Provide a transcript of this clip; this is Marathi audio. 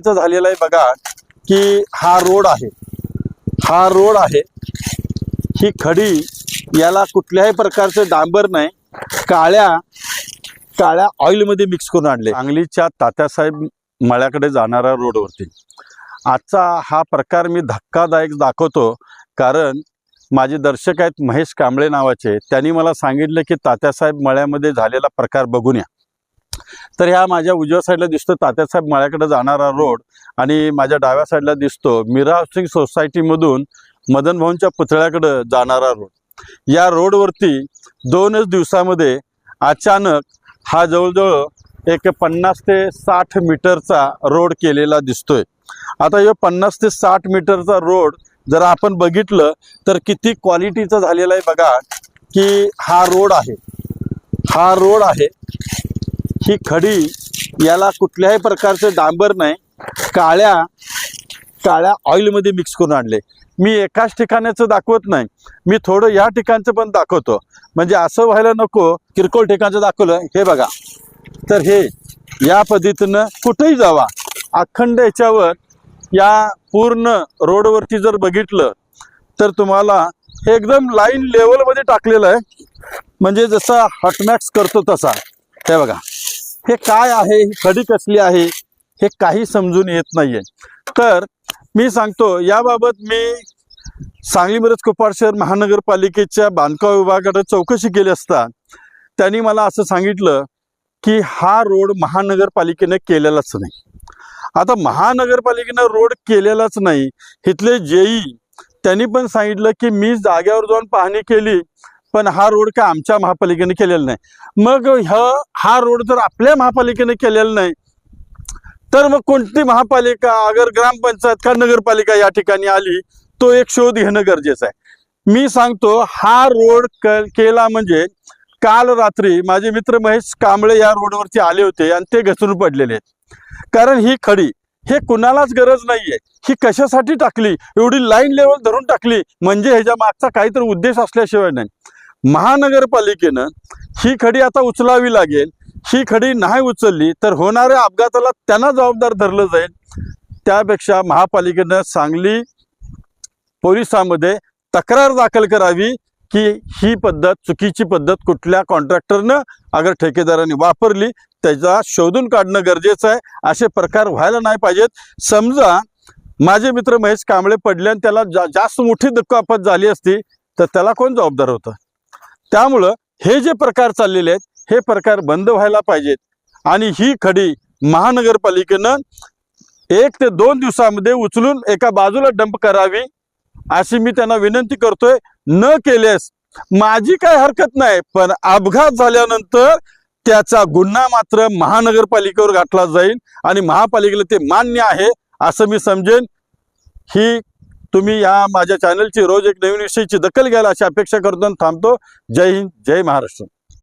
इथं झालेला आहे बघा की हा रोड आहे. हा रोड आहे. ही खडी याला कुठल्याही प्रकारचं डांबर नाही. काळ्या काळ्या ऑइलमध्ये मिक्स करून आणले. सांगलीच्या तात्यासाहेब मळ्याकडे जाणाऱ्या रोडवरती आजचा हा प्रकार मी धक्कादायक दाखवतो कारण माझे दर्शक आहेत महेश कांबळे नावाचे. त्यांनी मला सांगितलं की तात्यासाहेब मळ्यामध्ये झालेला प्रकार बघून या. तर ह्या माझ्या उजव्या साईडला दिसतो तात्यासाहेब मळ्याकडे जाणारा रोड आणि माझ्या डाव्या साईडला दिसतो मीरा हाऊसिंग सोसायटीमधून मदन भाऊंच्या पुतळ्याकडं जाणारा रोड. या रोडवरती दोनच दिवसामध्ये अचानक हा जवळजवळ एक पन्नास ते साठ मीटरचा रोड केलेला दिसतोय. आता हे पन्नास ते साठ मीटरचा रोड जर आपण बघितलं तर किती क्वालिटीचा झालेला आहे बघा की हा रोड आहे. हा रोड आहे ही खडी याला कुठल्याही प्रकारचं डांबर नाही. काळ्या काळ्या ऑइलमध्ये मिक्स करून आणले. मी एकाच ठिकाणाचं दाखवत नाही. मी थोडं या ठिकाणचं पण दाखवतो. म्हणजे असं व्हायला नको किरकोळ ठिकाणचं दाखवलं. हे बघा. तर हे या पद्धतीनं कुठेही जावा. अखंड याच्यावर या पूर्ण रोडवरती जर बघितलं तर तुम्हाला हे एकदम लाईन लेवलमध्ये टाकलेलं आहे. म्हणजे जसा हटमॅक्स करतो तसा. हे बघा. हे काय आहे? खडी कसली आहे? हे काही समजून येत नाहीये. तर मी सांगतो याबाबत मी सांगली मिरज कुपाड शहर महानगरपालिकेच्या बांधकाम विभागाकडे चौकशी केली असता त्यांनी मला असं सांगितलं की हा रोड महानगरपालिकेने केलेलाच नाही. आता महानगरपालिकेनं रोड केलेलाच नाही. इथले जेई त्यांनी पण सांगितलं की मी जाग्यावर जाऊन पाहणी केली. पण हा रोड काय आमच्या महापालिकेने केलेला नाही. मग ह हा रोड जर आपल्या महापालिकेने केलेला नाही तर मग कोणती महापालिका अगर ग्रामपंचायत का नगरपालिका या ठिकाणी आली तो एक शोध घेणं गरजेचं आहे. मी सांगतो हा रोड केला म्हणजे काल रात्री माझे मित्र महेश कांबळे या रोडवरती आले होते आणि ते घसरून पडलेले आहेत. कारण ही खडी हे कुणालाच गरज नाहीये. ही कशासाठी टाकली? एवढी लाईन लेवल धरून टाकली. म्हणजे ह्याच्या मागचा काहीतरी उद्देश असल्याशिवाय नाही. महानगरपालिकेनं ही खडी आता उचलावी लागेल. ही खडी नाही उचलली तर होणाऱ्या अपघाताला त्यांना जबाबदार धरलं जाईल. त्यापेक्षा महापालिकेनं सांगली पोलिसांमध्ये तक्रार दाखल करावी की ही पद्धत चुकीची पद्धत कुठल्या कॉन्ट्रॅक्टरनं अगर ठेकेदाराने वापरली त्याचा शोधून काढणं गरजेचं आहे. असे प्रकार व्हायला नाही पाहिजेत. समजा माझे मित्र महेश कांबळे पडले आणि त्याला जा जास्त मोठी दुखापत झाली असती तर त्याला कोण जबाबदार होतं? त्यामुळं हे जे प्रकार चाललेले आहेत हे प्रकार बंद व्हायला पाहिजेत. आणि ही खडी महानगरपालिकेनं एक ते दोन दिवसामध्ये उचलून एका बाजूला डंप करावी अशी मी त्यांना विनंती करतोय. न केल्यास माझी काय हरकत नाही पण अपघात झाल्यानंतर त्याचा गुन्हा मात्र महानगरपालिकेवर गाठला जाईल आणि महापालिकेला ते मान्य आहे असं मी समजेन. ही तुम्ही या माझ्या चॅनलची रोज एक नवीन विषयीची दखल घ्याल अशी अपेक्षा करतो थांबतो. जय हिंद जय महाराष्ट्र.